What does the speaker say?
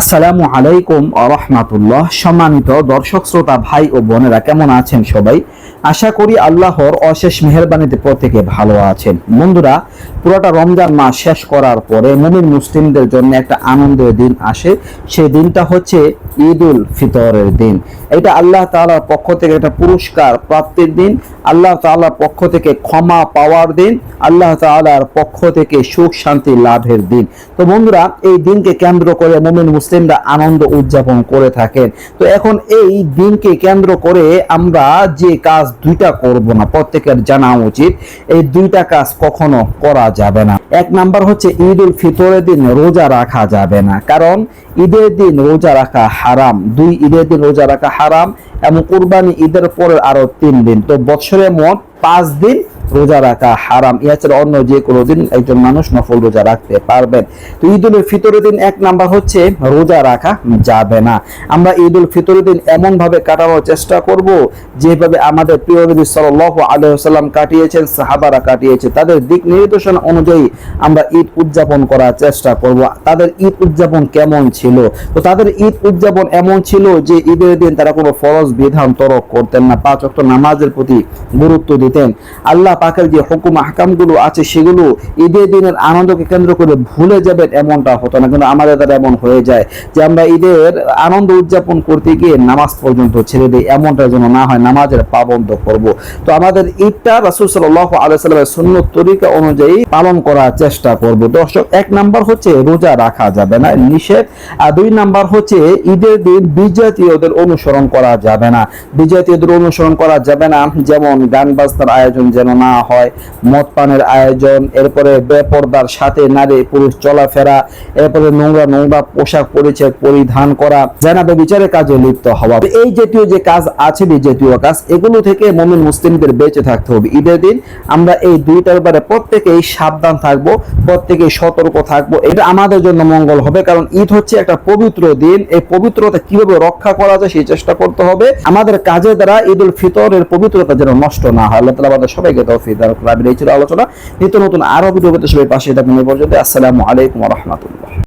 আসসালামু আলাইকুম রহমাতুল্লাহ। সম্মানিত দর্শক, শ্রোতা, ভাই ও বোনেরা, কেমন আছেন সবাই? আশা করি আল্লাহর অশেষ মেহরবানিতে প্রত্যেকে ভালো আছেন। বন্ধুরা, পুরোটা রমজান মাস শেষ করার পরে মুমিন মুসলিমদের জন্য একটা আনন্দের দিন আসে। সেই দিনটা হচ্ছে ঈদ উল ফিতরের দিন। এটা আল্লাহ তাআলার পক্ষ থেকে একটা পুরস্কার প্রাপ্তির দিন। আল্লাহ তাআলার পক্ষ থেকে ক্ষমা পাওয়ার দিন। আল্লাহ তাআলার পক্ষ থেকে সুখ শান্তি লাভের দিন। তো বন্ধুরা, এই দিনকে কেন্দ্র করে মুমিন মুসলিমরা আনন্দ উদযাপন করে থাকেন। তো এখন এই দিনকে কেন্দ্র করে আমরা যে কাজ দুইটা করব না, প্রত্যেকের জানা উচিত, এই দুইটা কাজ কখনো করা যাবে না। এক নাম্বার হচ্ছে ঈদ উল ফিতরের দিন রোজা রাখা যাবে না, কারণ ঈদের দিন রোজা রাখা হারাম। দুই ঈদের দিন রোজা রাখা হারাম এবং কুরবানি ঈদের পরে আরও তিন দিন। তো বছরে মোট পাঁচ দিন রোজা রাখা হারাম। এছাড়া অন্য যে কোনো দিন একজন মানুষ নফল রোজা রাখতে পারবেন। তো ঈদ উল ফিতরের দিন এক নাম্বার হচ্ছে রোজা রাখা যাবে না। আমরা ঈদ উল ফিতরের দিন এমন ভাবে কাটানোর চেষ্টা করব যেভাবে আমাদের প্রিয় নবী আলাইহি ওয়াসাল্লাম কাটিয়েছেন, সাহাবারা কাটিয়েছে। তাদের দিক নির্দেশনা অনুযায়ী আমরা ঈদ উদযাপন করার চেষ্টা করব। তাদের ঈদ উদযাপন কেমন ছিল? তো তাদের ঈদ উদযাপন এমন ছিল যে ঈদের দিন তারা কোনো ফরজ বিধান তরক করতেন না। পাঁচ ওয়াক্ত নামাজের প্রতি গুরুত্ব দিতেন। আল্লাহ পাকের যে হুকুম, আহকামগুলো আছে সেগুলো ঈদের দিনের আনন্দকে কেন্দ্র করে ভুলে যাবেন এমনটা হতো না, কিন্তু আমাদের দ্বারা এমন হয়ে যায় যে আমরা ঈদের আনন্দ উদযাপন করতে গিয়ে নামাজ পর্যন্ত ছেড়ে দিই, এমনটা যেন না হয়, নামাজের পাবন্ধ করব। তো আমাদের ঈদটা রাসূল সাল্লাল্লাহু আলাইহি সাল্লামের সুন্নত তরিকা অনুযায়ী পালন করার চেষ্টা করব। দর্শক, এক নাম্বার হচ্ছে রোজা রাখা যাবে না, নিষেধ। আর দুই নাম্বার হচ্ছে ঈদের দিন বিজাতীয়দের অনুসরণ করা যাবে না। বিজাতীয়দের অনুসরণ করা যাবে না, যেমন গান বাজনার আয়োজন যেন না হয়। মদ পানের আয়োজন, এরপরে বেপর্দার সাথে নারী পুরুষ চলাফেরা, এরপরে নোংরা নোংরা পোশাক পরিচয় পরিধান করা, জানাবে বিচারের কাজে লিপ্ত হওয়া। এই জাতীয় যে কাজ আছে, বিজাতীয় কাজ, এগুলো থেকে মমিন মুসলিমদের বেঁচে থাকতে হবে। ঈদের দিন আমরা এই দুইটার ব্যাপারে প্রত্যেকেই সাবধান থাকব, প্রত্যেকেই সতর্ক থাকব। এটা আমাদের জন্য মঙ্গল হবে, কারণ ঈদ হচ্ছে একটা পবিত্র দিন। এই পবিত্রতা কীভাবে রক্ষা করা যায়, সেই চেষ্টা করতে হবে। আমাদের কাজের দ্বারা ঈদ উল ফিতরের পবিত্রতা যেন নষ্ট না হয়। আল্লাহ তালা আমাদের সবাইকে তৌফিক। এই ছিল আলোচনা। নিত্য নতুন আরও ভিডিও পেতে সবাই পাশে থাকুন। এই পর্যন্ত আসসালামু আলাইকুম রহমতুল্লাহ।